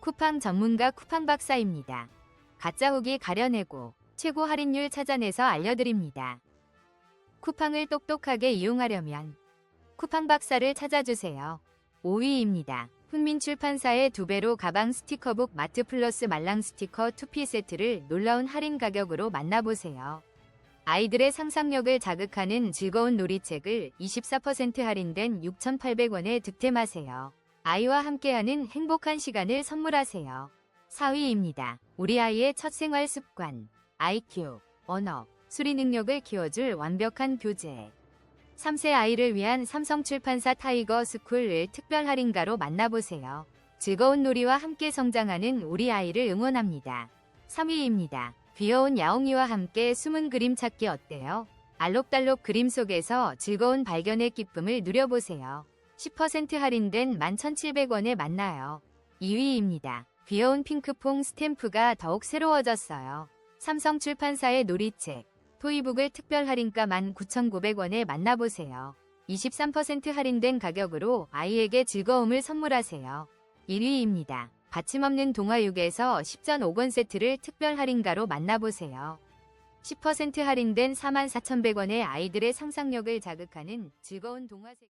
쿠팡 전문가 쿠팡 박사입니다. 가짜 후기 가려내고 최고 할인율 찾아내서 알려드립니다. 쿠팡을 똑똑하게 이용하려면 쿠팡 박사를 찾아주세요. 5위입니다. 훈민 출판사의 두 배로 가방 스티커북 마트 플러스 말랑 스티커 2피 세트를 놀라운 할인 가격으로 만나보세요. 아이들의 상상력을 자극하는 즐거운 놀이책을 24% 할인된 6,800원에 득템하세요. 아이와 함께하는 행복한 시간을 선물하세요. 4위입니다. 우리 아이의 첫 생활 습관, IQ, 언어, 수리 능력을 키워줄 완벽한 교재. 3세 아이를 위한 삼성 출판사 타이거 스쿨을 특별 할인가로 만나보세요. 즐거운 놀이와 함께 성장하는 우리 아이를 응원합니다. 3위입니다. 귀여운 야옹이와 함께 숨은 그림 찾기 어때요? 알록달록 그림 속에서 즐거운 발견의 기쁨을 누려보세요. 10% 할인된 11,700원에 만나요. 2위입니다. 귀여운 핑크퐁 스탬프가 더욱 새로워졌어요. 삼성 출판사의 놀이책, 토이북을 특별 할인가 19,900원에 만나보세요. 23% 할인된 가격으로 아이에게 즐거움을 선물하세요. 1위입니다. 받침없는 동화육에서 10전 5권 세트를 특별 할인가로 만나보세요. 10% 할인된 44,100원에 아이들의 상상력을 자극하는 즐거운 동화 책